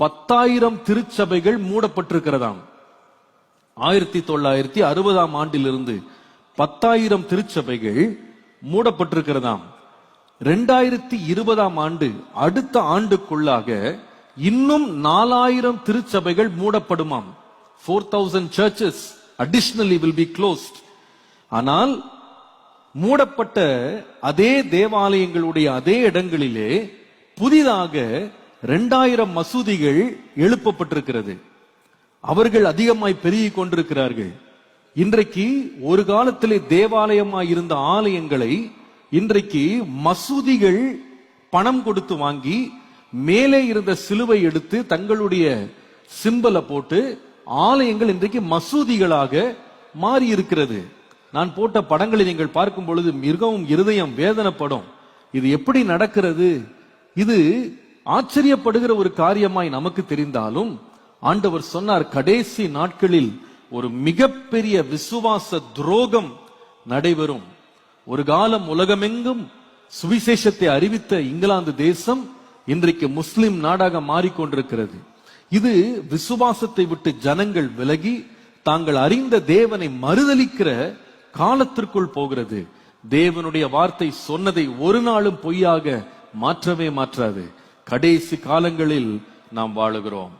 பத்தாயிரம் திருச்சபைகள் மூடப்பட்டிருக்கிறதாம். ஆயிரத்தி தொள்ளாயிரத்தி அறுபதாம் ஆண்டிலிருந்து பத்தாயிரம் திருச்சபைகள் மூடப்பட்டிருக்கிறதாம். ரெண்டாயிரத்தி இருபதாம் ஆண்டு அடுத்த ஆண்டுக்குள்ளாக இன்னும் நாலாயிரம் திருச்சபைகள் மூடப்படுமாம். Four thousand churches additionally will be closed ஆனால் மூடப்பட்ட அதே தேவாலயங்களுடைய அதே இடங்களிலே புதிதாக இரண்டாயிரம் மசூதிகள் எழுப்பப்பட்டிருக்கிறது. அவர்கள் அதிகமாய் பெருகி கொண்டிருக்கிறார்கள். இன்றைக்கு ஒரு காலத்திலே தேவாலயமாய் இருந்த ஆலயங்களை இன்றைக்கு மசூதிகள் பணம் கொடுத்து வாங்கி மேலே இருந்த சிலுவை எடுத்து தங்களுடைய சிம்பலை போட்டு ஆலயங்கள் இன்றைக்கு மசூதிகளாக மாறி இருக்கிறது நான் போட்ட படங்களை நீங்கள் பார்க்கும் பொழுது மிகவும் இருதயம் வேதனைப்படும். இது எப்படி நடக்கிறது? இது ஆச்சரியப்படுகிற ஒரு காரியமாய் நமக்கு தெரிந்தாலும் ஆண்டவர் சொன்னார் கடைசி நாட்களில் ஒரு மிகப்பெரிய விசுவாச துரோகம் நடைபெறும். ஒரு காலம் உலகமெங்கும் சுவிசேஷத்தை அறிவித்த இங்கிலாந்து தேசம் இன்றைக்கு முஸ்லிம் நாடாக மாறிக்கொண்டிருக்கிறது. இது விசுவாசத்தை விட்டு ஜனங்கள் விலகி தாங்கள் அறிந்த தேவனை மறுதலிக்கிற காலத்திற்குள் போகிறது. தேவனுடைய வார்த்தை சொன்னதை ஒரு நாளும் பொய்யாக மாற்றவே மாற்றாது. கடைசி காலங்களில் நாம் வாழுகிறோம்.